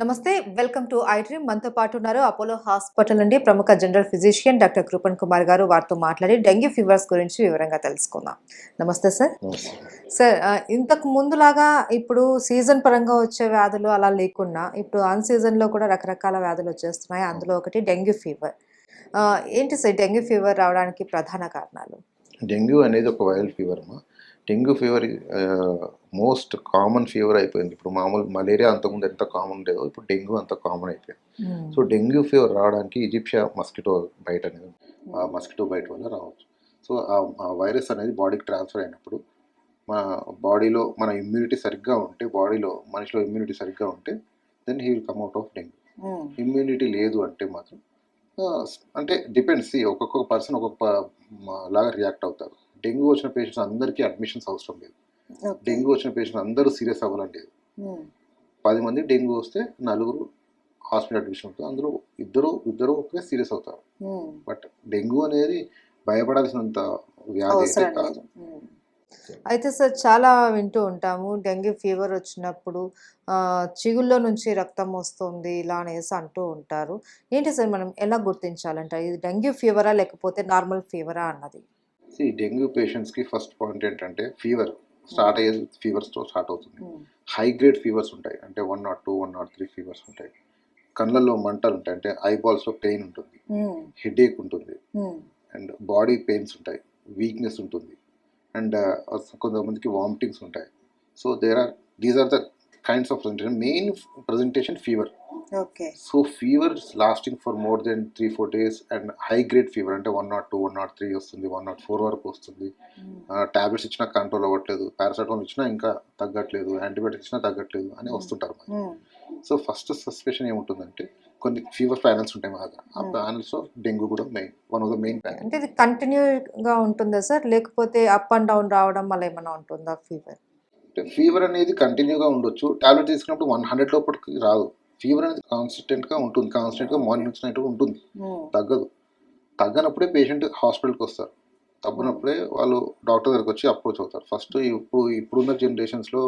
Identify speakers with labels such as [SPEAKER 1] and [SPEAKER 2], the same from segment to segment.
[SPEAKER 1] నమస్తే welcome to I dream. మనతో పాటు ఉన్నారు అపోలో హాస్పిటల్ నుండి ప్రముఖ general physician doctor Krupan Kumar గారు. వారితో మాట్లాడి డెంగ్యూ ఫీవర్స్ గురించి వివరంగా తెలుసుకుందాం. నమస్తే సార్. సార్ ఇంతకు ముందులాగా ఇప్పుడు సీజన్ పరంగా వచ్చే వ్యాధులు అలా లేకున్నా ఇప్పుడు అన్ సీజన్లో కూడా రకరకాల వ్యాధులు వచ్చేస్తున్నాయి. అందులో ఒకటి డెంగ్యూ ఫీవర్. ఏంటి సార్ డెంగ్యూ ఫీవర్ రావడానికి ప్రధాన కారణాలు?
[SPEAKER 2] డెంగ్యూ అనేది ఒక వైరల్ ఫీవర్ అమ్మా. Dengue fever most common fever అయిపోయింది. ఇప్పుడు మామూలు మలేరియా అంతకుముందు ఎంత కామన్ ఉండేదో ఇప్పుడు డెంగ్యూ అంత కామన్ అయిపోయింది. సో డెంగ్యూ ఫీవర్ రావడానికి ఈజిప్షియా మస్కిటో బైట్ అనేది. ఆ మస్కిటో బైట్ వల్ల రావచ్చు. సో ఆ- వైరస్ అనేది బాడీకి ట్రాన్స్ఫర్ అయినప్పుడు మన బాడీలో మన ఇమ్యూనిటీ సరిగ్గా ఉంటే బాడీలో మనిషిలో ఇమ్యూనిటీ సరిగ్గా ఉంటే then he will come out of dengue immunity లేదు అంటే మాత్రం అంటే డిపెండ్స్ ఒక్కొక్క పర్సన్ ఒక్కొక్క లాగా రియాక్ట్ అవుతారు. డెంగ్యూ వచ్చిన పేషెంట్స్ అందరికీ అడ్మిషన్స్ అవసరం లేదు. డెంగ్యూ వచ్చిన పేషెంట్స్ అందరూ సీరియస్ అవ్వాలని లేదు. పది మంది డెంగ్యూ వస్తే నలుగురు హాస్పిటల్ అడ్మిషన్ అవుతారు. అందులో ఇద్దరు ఇద్దరు ఒకరే సీరియస్ అవుతారు. బట్ డెంగ్యూ అనేది భయపడాల్సినంత వ్యాధి కాదు.
[SPEAKER 1] అయితే సార్ చాలా వింటూ ఉంటాము. డెంగ్యూ ఫీవర్ వచ్చినప్పుడు చిగుల్లో నుంచి రక్తం వస్తుంది ఇలా అనేసి అంటూ ఉంటారు. ఏంటి సార్ మనం ఎలా గుర్తించాలంట? ఇది డెంగ్యూ ఫీవరా లేకపోతే నార్మల్ ఫీవరా అన్నది?
[SPEAKER 2] ఈ డెంగ్యూ పేషెంట్స్కి ఫస్ట్ పాయింట్ ఏంటంటే ఫీవర్ స్టార్ట్ అయ్యేది ఫీవర్స్తో స్టార్ట్ అవుతుంది. హై గ్రేడ్ ఫీవర్స్ ఉంటాయి. అంటే one nought two one nought three fevers ఉంటాయి. కళ్ళల్లో మంటలు ఉంటాయి. అంటే ఐబాల్స్లో పెయిన్ ఉంటుంది. హెడేక్ ఉంటుంది. అండ్ బాడీ పెయిన్స్ ఉంటాయి. వీక్నెస్ ఉంటుంది. అండ్ కొంతమందికి వామిటింగ్స్ ఉంటాయి. So there are these are the kinds of presentation main presentation fever
[SPEAKER 1] okay
[SPEAKER 2] so fever lasting for more than three four days and high grade fever అంటే one nought two one nought three వస్తుంది one not four వరకు వస్తుంది. Tablets ఇచ్చినా control అవ్వట్లేదు paracetamol ఇచ్చినా ఇంకా తగ్గట్లేదు antibiotics ఇచ్చినా తగ్గట్లేదు అని వస్తుంటారు మరి. సో ఫస్ట్ సస్పెషన్ ఏముంటుందంటే కొన్ని ఫీవర్ ప్యానల్స్ ఉంటాయి మా దగ్గర. ఆ
[SPEAKER 1] Hmm.
[SPEAKER 2] ప్యానల్స్ డెంగ్యూ కూడా main one of the main panel
[SPEAKER 1] అంటే ఇది కంటిన్యూగా ఉంటుందా సార్? లేకపోతే అప్ అండ్ డౌన్ రావడం వల్ల ఏమైనా ఉంటుందా ఫీవర్
[SPEAKER 2] ఫీవర్ అనేది కంటిన్యూగా ఉండొచ్చు. టాబ్లెట్ తీసుకున్నప్పుడు వన్ హండ్రెడ్ లోపలికి రాదు. ఫీవర్ అనేది కాన్స్టెంట్గా ఉంటుంది. కాన్స్టెంట్గా మార్నింగ్ వచ్చినట్టు ఉంటుంది. తగ్గదు. తగ్గనప్పుడే పేషెంట్ హాస్పిటల్కి వస్తారు. తగ్గినప్పుడే వాళ్ళు డాక్టర్ దగ్గరికి వచ్చి అప్రోచ్ అవుతారు. ఫస్ట్ ఇప్పుడు ఇప్పుడున్న జనరేషన్స్లో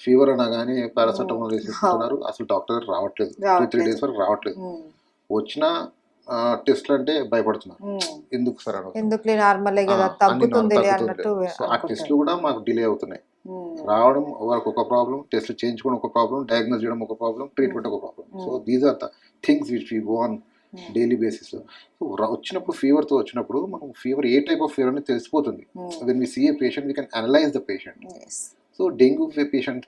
[SPEAKER 2] ఫీవర్ అనగానే పారాసెటమాల్ వేసేస్తున్నారు అసలు డాక్టర్ దగ్గర రావట్లేదు. Two three. డేస్ వరకు రావట్లేదు. వచ్చిన టెస్ట్లు అంటే భయపడుతున్నారు. ఎందుకు సార్ అని
[SPEAKER 1] ఎందుకులే? నార్మలే కదా. అన్నట్టు
[SPEAKER 2] ఆ టెస్ట్లు కూడా మాకు డిలే అవుతున్నాయి. రావడం వాళ్ళకి ఒక ప్రాబ్లం టెస్ట్లు చేయించుకోవడం ఒక ప్రాబ్లం డయాగ్నోస్ చేయడం ఒక ప్రాబ్లం ట్రీట్మెంట్ ఒక problem so these are the things which we go on daily బేసిస్లో సో వచ్చినప్పుడు ఫీవర్తో వచ్చినప్పుడు మనకు ఫీవర్ ఏ టైప్ ఆఫ్ ఫీవర్ అనేది తెలిసిపోతుంది. When we see a patient we can analyse the patient so dengue patient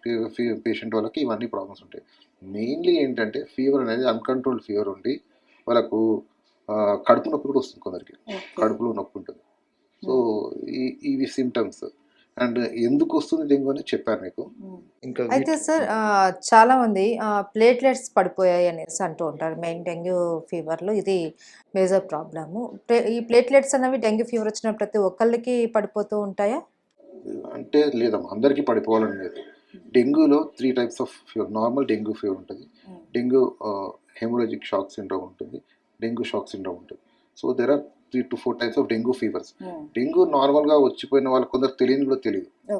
[SPEAKER 2] patient వాళ్ళకి ఇవన్నీ ప్రాబ్లమ్స్ ఉంటాయి. మెయిన్లీ ఏంటంటే ఫీవర్ అనేది అన్కంట్రోల్డ్ ఫీవర్ ఉండి వాళ్ళకు కడుపు నొప్పి కూడా వస్తుంది కొందరికి. కడుపులో నొప్పి ఉంటుంది. సో ఈ ఇవి సిమ్టమ్స్ అండ్ ఎందుకు వస్తుంది డెంగ్యూ అని చెప్పాను మీకు. ఇంకా
[SPEAKER 1] అయితే సార్ చాలా మంది ప్లేట్లెట్స్ పడిపోయాయి అనేసి అంటూ ఉంటారు. మెయిన్ డెంగ్యూ ఫీవర్లో ఇది మేజర్ ప్రాబ్లము ఈ ప్లేట్లెట్స్ అనేవి డెంగ్యూ ఫీవర్ వచ్చిన ప్రతి ఒక్కళ్ళకి పడిపోతూ ఉంటాయా?
[SPEAKER 2] అంటే లేదమ్మా అందరికీ పడిపోవాలని లేదు. డెంగ్యూలో three types of fever normal dengue fever ఉంటుంది. డెంగ్యూ హెమోలజిక్ షాక్ సిండ్రోమ్ ఉంటుంది. డెంగ్యూ షాక్ సిండ్రోమ్ ఉంటుంది. So there are three to four types of dengue fevers. Dengue నార్మల్గా వచ్చిపోయిన వాళ్ళకి కొందరు తెలియని కూడా తెలియదు.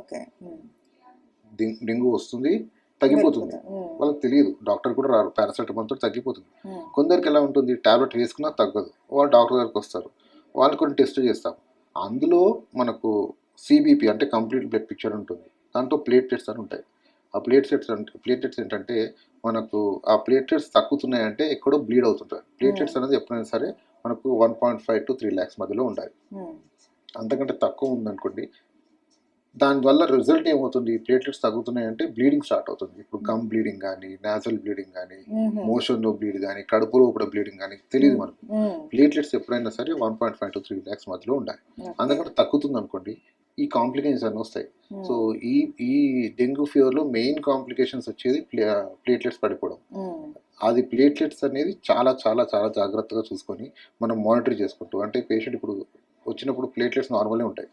[SPEAKER 2] డెం- డెంగ్యూ వస్తుంది తగ్గిపోతుంది. వాళ్ళకి తెలియదు. డాక్టర్ కూడా రారు. పారాసెటమాల్తో తగ్గిపోతుంది. కొందరికి ఎలా ఉంటుంది? టాబ్లెట్ వేసుకున్నా తగ్గదు. వాళ్ళు డాక్టర్ దగ్గరికి వస్తారు. వాళ్ళు కొన్ని టెస్ట్ చేస్తాం అందులో మనకు సిబిపి అంటే కంప్లీట్ బ్లడ్ పిక్చర్ ఉంటుంది. దాంట్లో ప్లేట్లెట్స్ అని ఉంటాయి. ఆ ప్లేట్లెట్స్ అంటే ప్లేట్లెట్స్ ఏంటంటే మనకు ఆ ప్లేట్లెట్స్ తగ్గుతున్నాయంటే ఎక్కడో బ్లీడ్ అవుతుంటాయి. ప్లేట్లెట్స్ అనేది ఎప్పుడైనా సరే మనకు one point five to three lakhs మధ్యలో ఉండాలి. అంతకంటే తక్కువ ఉందనుకోండి దానివల్ల రిజల్ట్ ఏమవుతుంది? ప్లేట్లెట్స్ తగ్గుతున్నాయంటే బ్లీడింగ్ స్టార్ట్ అవుతుంది. ఇప్పుడు గమ్ బ్లీడింగ్ కానీ నాజల్ బ్లీడింగ్ కానీ మోషన్లో బ్లీడ్ కానీ కడుపులో కూడా బ్లీడింగ్ కానీ తెలియదు మనకు. ప్లేట్లెట్స్ ఎప్పుడైనా సరే one point five to three lakhs మధ్యలో ఉండాలి. అందుకంటే తగ్గుతుంది అనుకోండి ఈ కాంప్లికేషన్స్ అన్నీ వస్తాయి. సో ఈ ఈ డెంగ్యూ ఫీవర్లో మెయిన్ కాంప్లికేషన్స్ వచ్చేది ప్లే ప్లేట్లెట్స్ పడిపోవడం. అది ప్లేట్లెట్స్ అనేది చాలా చాలా చాలా జాగ్రత్తగా చూసుకొని మనం మానిటర్ చేసుకుంటూ అంటే పేషెంట్ ఇప్పుడు వచ్చినప్పుడు ప్లేట్లెట్స్ నార్మలే ఉంటాయి.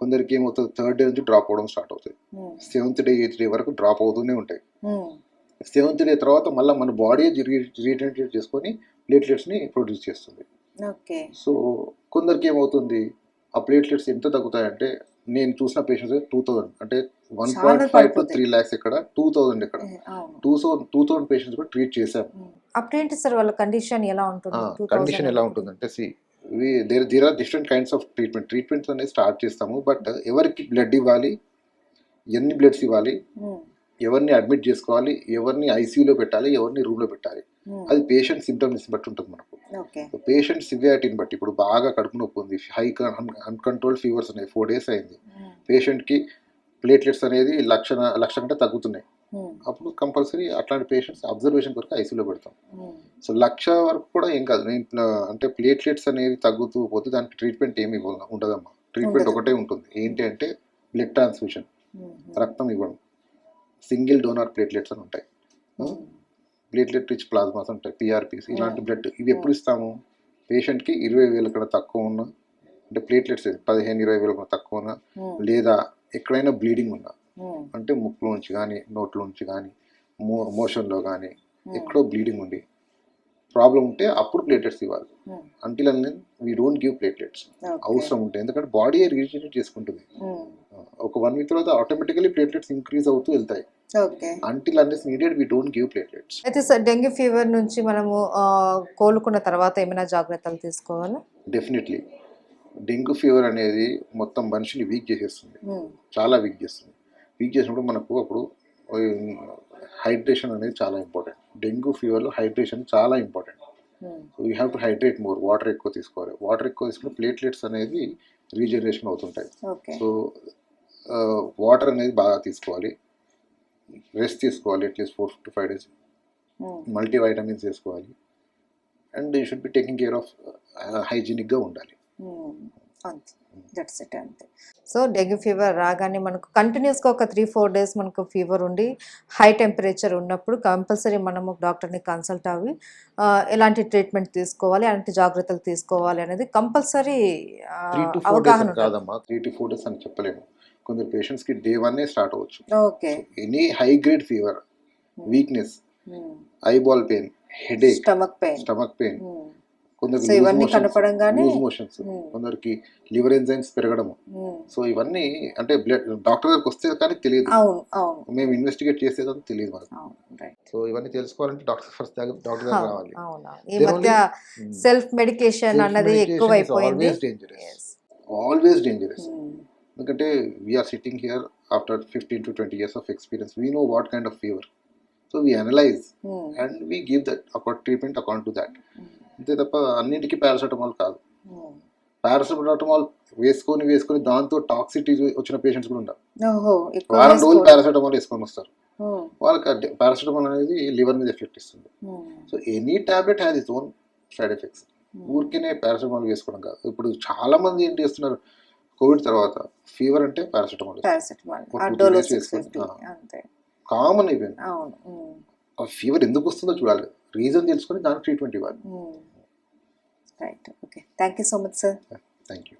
[SPEAKER 2] కొందరికి ఏమవుతుంది? థర్డ్ డే నుంచి డ్రాప్ అవ్వడం స్టార్ట్ అవుతాయి. సెవెంత్ డే ఎయిత్ డే వరకు డ్రాప్ అవుతూనే ఉంటాయి. సెవెంత్ డే తర్వాత మళ్ళీ మన బాడీ రీజనరేట్ చేసుకొని ప్లేట్లెట్స్ని ప్రొడ్యూస్ చేస్తుంది. సో కొందరికి ఏమవుతుంది? ఆ ప్లేట్లెట్స్ ఎంత తగ్గుతాయంటే నేను చూసిన పేషెంట్స్ టూ థౌసండ్ అంటే one point five to. Three lakhs ఇక్కడ. టూ థౌసండ్ ఇక్కడ. Two thousand two thousand patients కూడా ట్రీట్ చేశాం.
[SPEAKER 1] అప్పుడేంటి సార్ వాళ్ళ కండిషన్ ఎలా ఉంటుంది? 2000
[SPEAKER 2] కండిషన్ ఎలా ఉంటుందంటే see there there are different kinds of treatment treatments అనేది స్టార్ట్ చేస్తాము బట్ ఎవరికి బ్లడ్ ఇవ్వాలి ఎన్ని బ్లడ్స్ ఇవ్వాలి ఎవరిని అడ్మిట్ చేసుకోవాలి ఎవరిని ఐసీయూలో పెట్టాలి ఎవరిని రూమ్లో పెట్టాలి. అది పేషెంట్ సిమ్టమ్స్ బట్టి ఉంటుంది మనకు. పేషెంట్ సివియారిటీని బట్టి ఇప్పుడు బాగా కడుపు నొప్పి ఉంది హై అన్కంట్రోల్డ్ ఫీవర్స్ ఉన్నాయి ఫోర్ డేస్ అయింది. పేషెంట్కి ప్లేట్లెట్స్ అనేది లక్ష లక్ష కంటే తగ్గుతున్నాయి. అప్పుడు కంపల్సరీ అట్లాంటి పేషెంట్స్ అబ్జర్వేషన్ కొరకు ఐసీయూలో పెడతాం. సో లక్ష వరకు కూడా ఏం కాదు. నేను అంటే ప్లేట్లెట్స్ అనేది తగ్గుతూ పోతే దానికి ట్రీట్మెంట్ ఏమి ఇవ్వాలి ఉండదమ్మా. ట్రీట్మెంట్. ఒకటే ఉంటుంది. ఏంటి అంటే బ్లడ్ ట్రాన్స్ఫ్యూషన్
[SPEAKER 1] ఉమ్,
[SPEAKER 2] రక్తం ఇవ్వడం. సింగిల్ డోనార్ ప్లేట్లెట్స్ అని ఉంటాయి. ప్లేట్లెట్ రిచ్ ప్లాస్మాస్ ఉంటాయి. పిఆర్పిస్ ఇలాంటి బ్లడ్ ఇవి ఎప్పుడు ఇస్తాము? పేషెంట్కి ఇరవై వేల కన్నా తక్కువ ఉన్న అంటే ప్లేట్లెట్స్ పదిహేను ఇరవై వేల కన్నా తక్కువ ఉన్న
[SPEAKER 1] ఉమ్,
[SPEAKER 2] లేదా ఎక్కడైనా బ్లీడింగ్ ఉన్నా అంటే ముక్కులో నుంచి కానీ నోట్లో నుంచి కానీ మో మోషన్లో కానీ ఎక్కడో బ్లీడింగ్ ఉండి ప్రాబ్లం ఉంటే అప్పుడు ప్లేట్లెట్స్ ఇవ్వాలి. Until and we don't give platelets. అవసరం ఉంటే ఎందుకంటే బాడీ రీజనరేట్ చేసుకుంటుంది. ఒక వన్ వీక్ తర్వాత ఆటోమేటికలీ ప్లేట్లెట్స్ ఇంక్రీజ్ అవుతూ వెళ్తాయి. Until unless needed we don't give platelets
[SPEAKER 1] అయితే సార్ డెంగ్యూ ఫీవర్ నుంచి మనము కోలుకున్న తర్వాత ఏమైనా జాగ్రత్తలు తీసుకోవాలా?
[SPEAKER 2] డెఫినెట్లీ డెంగ్యూ ఫీవర్ అనేది మొత్తం మనిషిని వీక్ చేసేస్తుంది.
[SPEAKER 1] ఉమ్,
[SPEAKER 2] చాలా వీక్ చేస్తుంది. వీక్ చేసినప్పుడు మనకు అప్పుడు హైడ్రేషన్ అనేది చాలా ఇంపార్టెంట్. డెంగ్యూ ఫీవర్లో హైడ్రేషన్ చాలా important. You have to hydrate more water ఎక్కువ తీసుకోవాలి. వాటర్ ఎక్కువ తీసుకుంటే ప్లేట్లెట్స్ అనేది రీజనరేషన్ అవుతుంటాయి. సో వాటర్ అనేది బాగా తీసుకోవాలి. రెస్ట్ తీసుకోవాలి at least four to five days.
[SPEAKER 1] Um,
[SPEAKER 2] multi vitamins తీసుకోవాలి and you should be taking care of హైజీనిక్గా ఉండాలి.
[SPEAKER 1] అంతే. దట్స్ ఇట్ అంతే. సో డెంగ్యూ ఫీవర్ రాగానే మనకు కంటిన్యూస్గా ఒక త్రీ ఫోర్ డేస్ మనకు ఫీవర్ ఉండి హై టెంపరేచర్ ఉన్నప్పుడు కంపల్సరీ మనము డాక్టర్ని కన్సల్ట్ అవ్వి ఆ, ఎలాంటి ట్రీట్మెంట్ తీసుకోవాలి ఎలాంటి జాగ్రత్తలు తీసుకోవాలి అనేది కంపల్సరీ అవగాహన.
[SPEAKER 2] కాదమ్మా. త్రీ టు ఫోర్ డేస్ అని చెప్పలేము. కొందరు పేషెంట్స్కి డే వన్నే స్టార్ట్ అవ్వచ్చు.
[SPEAKER 1] Okay
[SPEAKER 2] any high grade fever weakness eyeball pain headache
[SPEAKER 1] stomach pain
[SPEAKER 2] stomach pain
[SPEAKER 1] so ఇవన్నీ కనపడంగానే
[SPEAKER 2] మోషన్స్. కొందరికి లివర్ ఎంజైమ్స్ పెరగడము. సో ఇవన్నీ అంటే బ్లడ్ డాక్టర్ దగ్గరికి వస్తే కానీ తెలియదు.
[SPEAKER 1] అవును అవును.
[SPEAKER 2] మేము ఇన్వెస్టిగేట్ చేసేది తెలియదు మనకు సో ఇవన్నీ తెలుసుకోవాలంటే డాక్టర్ ఫస్ట్ దగ్గర డాక్టర్ దగ్గర రావాలి.
[SPEAKER 1] ఈ మధ్య సెల్ఫ్ మెడికేషన్ అన్నది ఎక్కువైపోయింది.
[SPEAKER 2] ఆల్వేస్ డేంజరస్ ఆల్వేస్ డేంజరస్ ఎందుకంటే we are sitting here after fifteen to twenty years of experience we know what kind of fever so we analyse and we give that account treatment account to that అంతే తప్ప అన్నింటికీ paracetamol కాదు. Paracetamol వేసుకొని వేసుకొని దాంతో toxicity వచ్చిన patients కూడా ఉంటారు. వారం రోజులు. పారాసెటమాల్ వేసుకొని వస్తారు.
[SPEAKER 1] ఉమ్,
[SPEAKER 2] వాళ్ళకి పారాసెటమాల్ అనేది లివర్ మీద ఎఫెక్ట్ ఇస్తుంది. So any tablet has its own side effects. ఊరికేనే పారాసెటమాల్ వేసుకోవడం కాదు. ఇప్పుడు చాలా మంది ఏం చేస్తున్నారు? కోవిడ్ తర్వాత ఫీవర్ అంటే పారాసెటమాల్. కామన్ అయిపోయింది ఆ ఫీవర్ ఎందుకు వస్తుందో చూడాలి. రీజన్ తెలుసుకొని దానికి ట్రీట్మెంట్ ఇవ్వాలి.
[SPEAKER 1] Right okay thank you so much sir
[SPEAKER 2] thank you